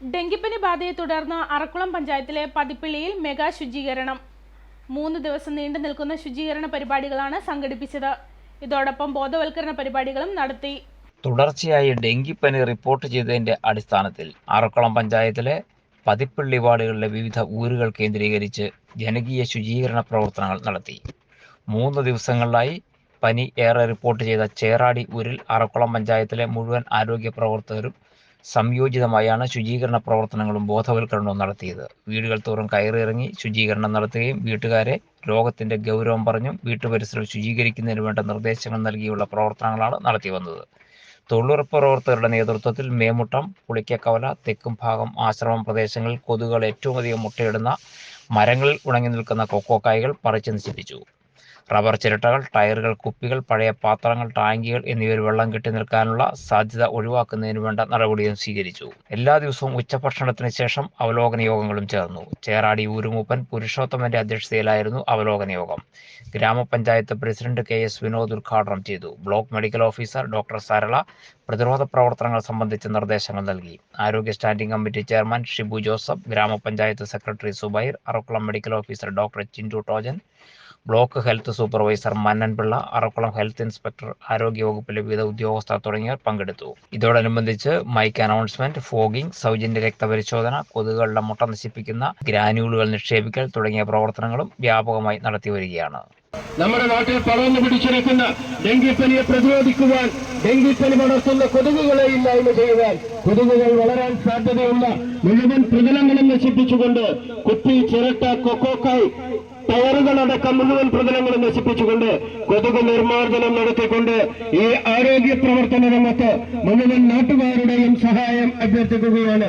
ഡെങ്കിപ്പനി ബാധയെ തുടർന്ന് അറക്കുളം പഞ്ചായത്തിലെ പതിപ്പിള്ളിയിൽ മെഗാ ശുചീകരണം. മൂന്ന് ദിവസം നീണ്ടു നിൽക്കുന്ന ശുചീകരണ പരിപാടികളാണ് സംഘടിപ്പിച്ചത്. ഇതോടൊപ്പം ബോധവൽക്കരണ പരിപാടികളും നടത്തി. തുടർച്ചയായി ഡെങ്കിപ്പനി റിപ്പോർട്ട് ചെയ്തതിന്റെ അടിസ്ഥാനത്തിൽ അറക്കുളം പഞ്ചായത്തിലെ പതിപ്പിള്ളി വാർഡുകളിലെ വിവിധ ഊരുകൾ കേന്ദ്രീകരിച്ച് ജനകീയ ശുചീകരണ പ്രവർത്തനങ്ങൾ നടത്തി. മൂന്ന് ദിവസങ്ങളിലായി പനി ഏറെ റിപ്പോർട്ട് ചെയ്ത ചേറാടി ഊരിൽ അറക്കുളം പഞ്ചായത്തിലെ മുഴുവൻ ആരോഗ്യ പ്രവർത്തകരും സംയോജിതമായാണ് ശുചീകരണ പ്രവർത്തനങ്ങളും ബോധവൽക്കരണവും നടത്തിയത്. വീടുകൾ തോറും കയറിയിറങ്ങി ശുചീകരണം നടത്തുകയും വീട്ടുകാരെ രോഗത്തിന്റെ ഗൗരവം പറഞ്ഞും വീട്ടുപരിസരം ശുചീകരിക്കുന്നതിന് വേണ്ട നിർദ്ദേശങ്ങൾ നൽകിയുള്ള പ്രവർത്തനങ്ങളാണ് നടത്തി വന്നത്. തൊഴിലുറപ്പ് പ്രവർത്തകരുടെ നേതൃത്വത്തിൽ മേമുട്ടം പുളിക്കക്കവല തെക്കും ഭാഗം ആശ്രമം പ്രദേശങ്ങളിൽ കൊതുകുകൾ ഏറ്റവും അധികം മുട്ടയിടുന്ന മരങ്ങളിൽ ഉണങ്ങി നിൽക്കുന്ന കൊക്കോ കായകൾ പറിച്ചു നശിപ്പിച്ചു. റബ്ബർ ചിരട്ടകൾ ടയറുകൾ കുപ്പികൾ പഴയ പാത്രങ്ങൾ ടാങ്കികൾ എന്നിവയിൽ വെള്ളം കെട്ടി നിൽക്കാനുള്ള സാധ്യത ഒഴിവാക്കുന്നതിന് വേണ്ട നടപടിയും സ്വീകരിച്ചു. എല്ലാ ദിവസവും ഉച്ചഭക്ഷണത്തിന് ശേഷം അവലോകന യോഗങ്ങളും ചേർന്നു. ചേറാടി ഊരുമൂപ്പൻ പുരുഷോത്തമന്റെ അധ്യക്ഷതയിലായിരുന്നു അവലോകന യോഗം. ഗ്രാമപഞ്ചായത്ത് പ്രസിഡന്റ് കെ എസ് വിനോദ് ഉദ്ഘാടനം ചെയ്തു. Block medical officer doctor Sarala പ്രതിരോധ പ്രവർത്തനങ്ങൾ സംബന്ധിച്ച നിർദ്ദേശങ്ങൾ നൽകി. ആരോഗ്യ standing committee chairman Shibu Joseph ഗ്രാമപഞ്ചായത്ത് secretary Zubair Arakkulam medical officer doctor Chindu Tojan block health supervisor Mannanpilla Arakkulam health inspector ആരോഗ്യ വകുപ്പിലെ വിവിധ ഉദ്യോഗസ്ഥർ തുടങ്ങിയവർ പങ്കെടുത്തു. ഇതോടനുബന്ധിച്ച് മൈക്ക് അനൗൺസ്മെന്റ് ഫോഗിംഗ് സൗജന്യ രക്തപരിശോധന കൊതുകുകളുടെ മുട്ട നശിപ്പിക്കുന്ന ഗ്രാന്യൂളുകൾ നിക്ഷേപിക്കൽ തുടങ്ങിയ പ്രവർത്തനങ്ങളും വ്യാപകമായി നടത്തി വരികയാണ് നമ്മുടെ നാട്ടിൽ പടർന്നു പിടിച്ചിരിക്കുന്ന ഡെങ്കിപ്പനിയെ പ്രതിരോധിക്കുവാൻ ഡെങ്കിപ്പനി പടർത്തുന്ന കൊതുകുകളെ ഇല്ലായ്മ ചെയ്യുവാൻ കൊതുകുകൾ വളരാൻ സാധ്യതയുള്ള മുഴുവൻ പ്രതലങ്ങളും നശിപ്പിച്ചുകൊണ്ട് കുപ്പി ചിരട്ട കൊക്കോക്കായി ടയറുകളടക്കം മുഴുവൻ പ്രതലങ്ങളും നശിപ്പിച്ചുകൊണ്ട് കൊതുക് നിർമ്മാർജനം നടത്തിക്കൊണ്ട് ഈ ആരോഗ്യ പ്രവർത്തന രംഗത്ത് മുഴുവൻ നാട്ടുകാരുടെയും സഹായം അഭ്യർത്ഥിക്കുകയാണ്.